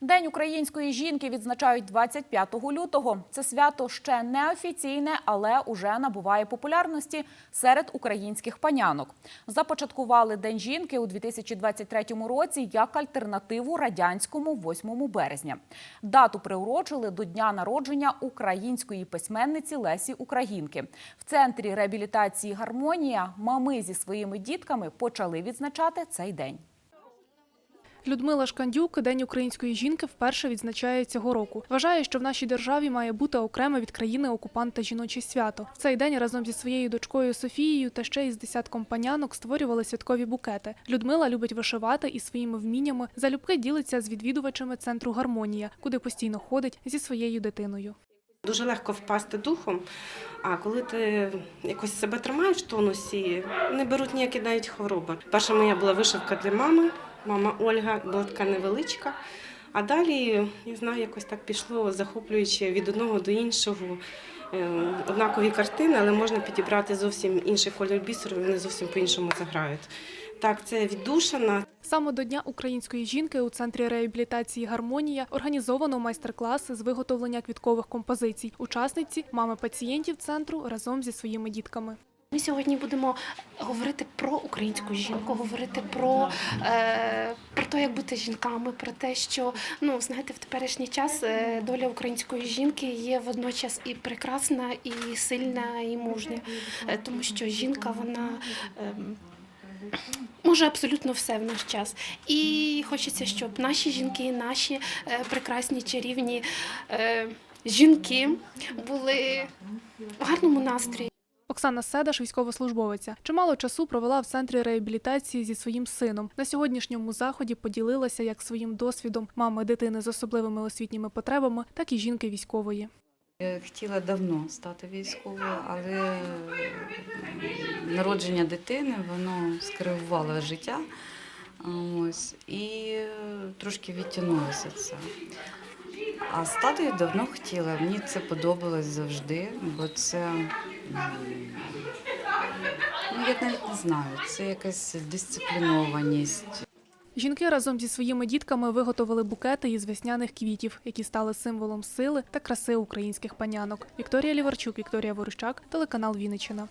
День української жінки відзначають 25 лютого. Це свято ще не офіційне, але уже набуває популярності серед українських панянок. Започаткували День жінки у 2023 році як альтернативу радянському 8 березня. Дату приурочили до дня народження української письменниці Лесі Українки. В центрі реабілітації Гармонія мами зі своїми дітками почали відзначати цей день. Людмила Шкандюк День української жінки вперше відзначає цього року. Вважає, що в нашій державі має бути окреме від країни окупанта жіноче свято. В цей день разом зі своєю дочкою Софією та ще із десятком панянок створювали святкові букети. Людмила любить вишивати і своїми вміннями залюбки ділиться з відвідувачами центру Гармонія, куди постійно ходить зі своєю дитиною. Дуже легко впасти духом, а коли ти якось себе тримаєш в тонусі, не беруть ніякі навіть хвороби. Перша моя була вишивка для мами, мама Ольга була така невеличка. А далі, я знаю, якось так пішло, захоплюючи від одного до іншого. Е, Однакові картини, але можна підібрати зовсім інший кольор бісеру, вони зовсім по-іншому заграють. Так, це віддушина, Саме до Дня української жінки у центрі реабілітації Гармонія організовано майстер-класи з виготовлення квіткових композицій. Учасниці мами пацієнтів центру разом зі своїми дітками. Ми сьогодні будемо говорити про українську жінку, говорити про, е, про те, як бути жінками, про те, що ну знаєте, в теперішній час е, доля української жінки є водночас і прекрасна, і сильна, і мужня, Е, тому що жінка вона. Е, Може абсолютно все в наш час, і хочеться, щоб наші жінки, наші е, прекрасні чарівні жінки були в гарному настрої. Оксана Седаш, військовослужбовиця, чимало часу провела в центрі реабілітації зі своїм сином. На сьогоднішньому заході поділилася як своїм досвідом мами дитини з особливими освітніми потребами, так і жінки військової. Я хотіла давно стати військовою, але народження дитини воно скривувало життя. Ось, і трошки відтягнулося це. А стати я давно хотіла. Мені це подобалось завжди, бо це ну, я навіть не знаю, це якась дисциплінованість. Жінки разом зі своїми дітками виготовили букети із весняних квітів, які стали символом сили та краси українських панянок. Вікторія Ліварчук, Вікторія Ворущак, телеканал Вінниччина.